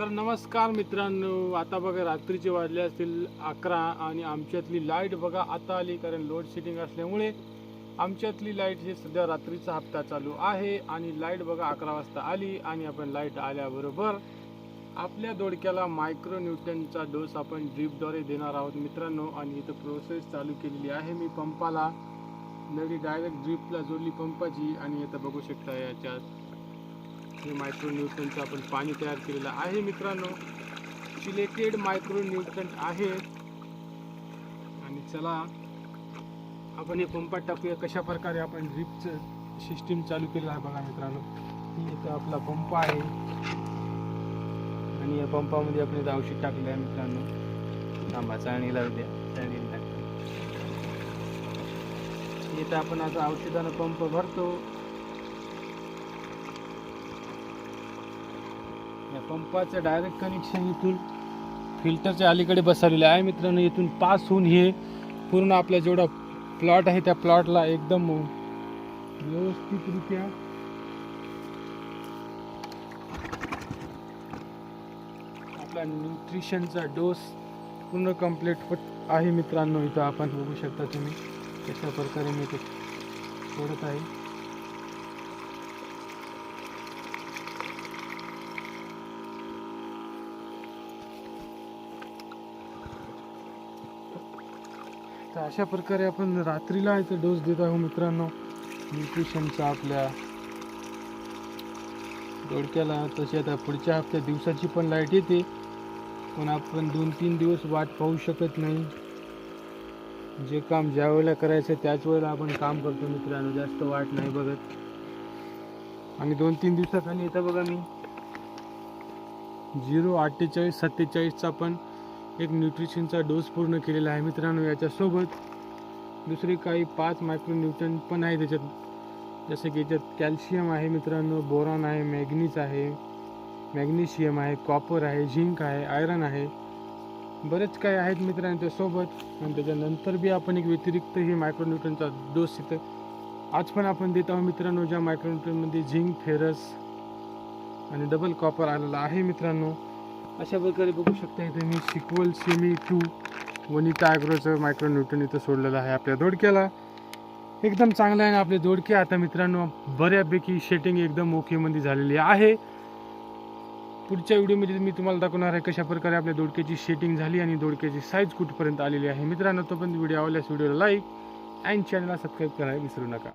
तर नमस्कार मित्रांनो आता बघा रात्रीचे वाजले असतील अकरा आणि आमच्यातली लाइट बघा आता आली कारण लोड शेडिंग असल्यामुळे आमच्यातली लाइट हे सध्या रात्रीचा हप्ता चालू आहे आणि लाइट बघा अकरा वाजता आली आणि आपण लाइट आल्याबरोबर आपल्या दोडक्याला मायक्रो न्यूटनचा डोस आपण ड्रीपद्वारे देणार आहोत मित्रांनो. आणि इथं प्रोसेस चालू केलेली आहे मी पंपाला. नवी डायरेक्ट ड्रीपला जोडली पंपाची आणि इथं बघू शकता याच्यात हे मायक्रो न्यूट्रंटचं आपण पाणी तयार केलेलं आहे मित्रांनो. चिलेटेड मायक्रो न्यूट्रंट आहे आणि चला आपण हे पंपात टाकूया. कशा प्रकारे आपण ड्रिपचं सिस्टीम चालू केलं आहे बघा मित्रांनो. ही इथं आपला पंप आहे. आणि या पंपामध्ये आपण इथं औषध टाकलं आहे मित्रांनो. थांबा चाळणीला द्या चाळणीला टाकतो इथं आपण आता औषधानं पंप भरतो. पंपाचं डायरेक्ट कनेक्शन इथून फिल्टरच्या अलीकडे बसवलेलं आहे. मित्रांनो इथून पास होऊन हे पूर्ण आपला जेवढा प्लॉट आहे त्या प्लॉटला एकदम व्यवस्थितरित्या आपला न्यूट्रिशनचा डोस पूर्ण कंप्लीट होत आहे मित्रांनो. इथं आपण बघू शकता तुम्ही कशा प्रकारे मी ते सोडत आहे. तर अशा प्रकारे आपण रात्रीला याचा डोस देत आहोत मित्रांनो. न्यूट्रिशनचा आपल्या डोडक्याला तशी आता पुढच्या हप्त्या दिवसाची पण लाइट येते. पण आपण दोन तीन दिवस वाट पाहू शकत नाही. जे काम ज्या वेळेला करायचं त्याच वेळेला आपण काम करतो मित्रांनो. जास्त वाट नाही बघत. आणि दोन तीन दिवसाखाली येतं बघा मी. झिरो अठ्ठेचाळीस सत्तेचाळीसचा पण एक न्यूट्रिशनचा डोस पूर्ण केलेला आहे मित्रांनो याच्यासोबत. दुसरे काही पाच मायक्रो न्यूट्रन पण आहे त्याच्यात. जसं की याच्यात कॅल्शियम आहे मित्रांनो बोरॉन आहे मॅग्नीज आहे मॅग्नेशियम आहे कॉपर आहे झिंक आहे आयरन आहे. बरेच काही आहेत मित्रांनो त्यासोबत आणि त्याच्यानंतर बी आपण एक व्यतिरिक्त ही मायक्रोन्यूटनचा डोस इथं आज पण आपण देत आहोत मित्रांनो ज्या मायक्रोन्यूट्रनमध्ये झिंक फेरस आणि डबल कॉपर आलेला आहे मित्रांनो. अशा प्रकारे बघू शकता इथे मी सिक्वल सेमी टू वनिता ॲग्रोचं मायक्रोन्यूटन इथं सोडलेलं आहे आपल्या दोडक्याला. एकदम चांगलं आहे ना आपले दोडके. आता मित्रांनो बऱ्यापैकी शेटिंग एकदम ओकेमध्ये झालेली आहे. पुढच्या व्हिडिओमध्ये मी तुम्हाला दाखवणार आहे कशा प्रकारे आपल्या दोडक्याची शेटिंग झाली आणि दोडक्याची साईज कुठपर्यंत आलेली आहे. मित्रांनो तोपर्यंत व्हिडिओ आवडल्यास व्हिडिओला लाईक अँड चॅनलला सबस्क्राईब करायला विसरू नका.